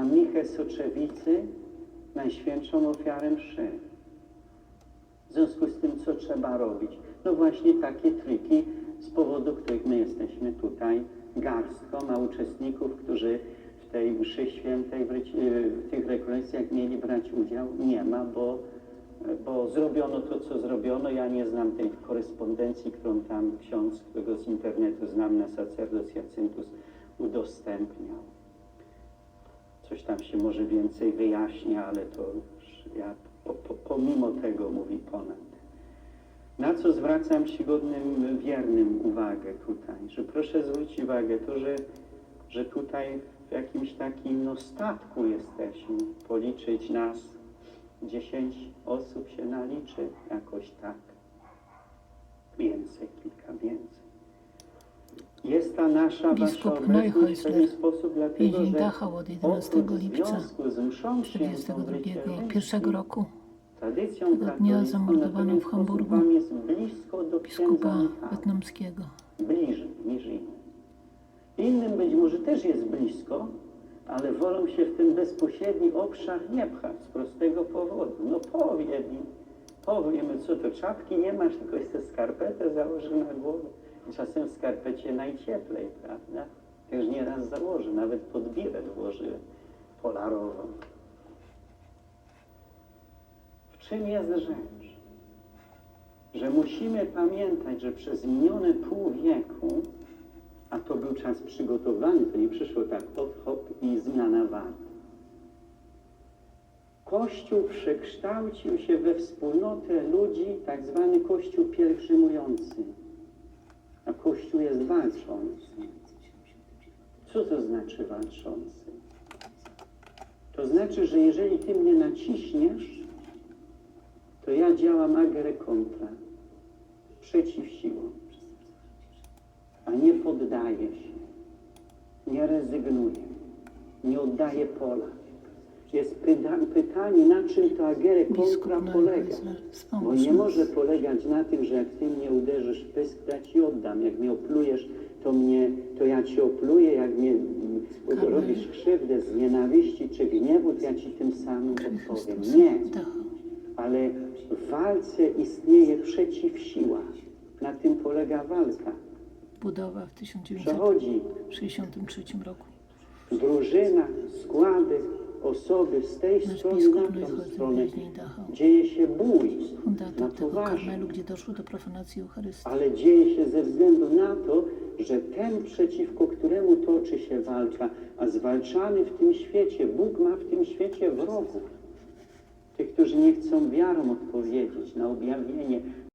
za Michę Soczewicy Najświętszą ofiarę mszy. W związku z tym, co trzeba robić? No właśnie takie triki, z powodu których my jesteśmy tutaj garstką, a uczestników, którzy w tej mszy świętej, w, tych rekolekcjach mieli brać udział, nie ma, bo, bo zrobiono to, co zrobiono. Ja nie znam tej korespondencji, którą tam ksiądz, którego z internetu znam na sacerdos Jacyntus udostępniał. Coś tam się może więcej wyjaśnia, ale to już ja po, po, pomimo tego mówi ponad. Na co zwracam czcigodnym wiernym uwagę tutaj, że proszę zwrócić uwagę to, że, że tutaj w jakimś takim no, statku jesteśmy, policzyć nas, dziesięć osób się naliczy, jakoś tak, więcej, kilka więcej. Jest ta nasza Biskup Neuhäusler że Dachau od 11 oprócz lipca związku z mszą świętą 1942 wycielęcą, pierwszego roku Tradycją Tego dnia zamordowano w Hamburgu biskupa wietnamskiego. Bliżej niż innym. Innym być może też jest blisko, ale wolą się w ten bezpośredni obszar nie pchać z prostego powodu. No powie mi, powiemy, co to czapki nie masz, tylko jeszcze skarpetę założę na głowę. Czasem w skarpecie najcieplej, prawda? Też nieraz założę, nawet pod bilet włożyłem polarową. W czym jest rzecz? Że musimy pamiętać, że przez minione pół wieku, a to był czas przygotowany, to nie przyszło tak hop, hop i zmiana wad. Kościół przekształcił się we wspólnotę ludzi, tak zwany Kościół pielgrzymujący. A Kościół jest walczący. Co to znaczy walczący? To znaczy, że jeżeli ty mnie naciśniesz, to ja działam agere contra, przeciw siłom, a nie poddaję się, nie rezygnuję, nie oddaję pola. Jest pyta pytanie, na czym to agere Biskup contra polega. Bo nie może polegać na tym, że jak ty mnie uderzysz w pysk, to ja ci oddam. Jak mnie oplujesz, to, mnie, to ja ci opluję. Jak mnie mm, robisz krzywdę z nienawiści czy gniewu, to ja ci tym samym odpowiem. Nie, Dachau. ale w walce istnieje przeciwsiła. Na tym polega walka. Budowa w 1963 Przechodzi roku. drużyna, składy, osoby z tej Nasz strony na tą stronę. Dzieje się bój na poważnie. karmelu, gdzie doszło do profanacji Eucharystii. ale dzieje się ze względu na to, że ten, przeciwko któremu toczy się walka, a zwalczany w tym świecie, Bóg ma w tym świecie wrogów. Tych, którzy nie chcą wiarą odpowiedzieć na objawienie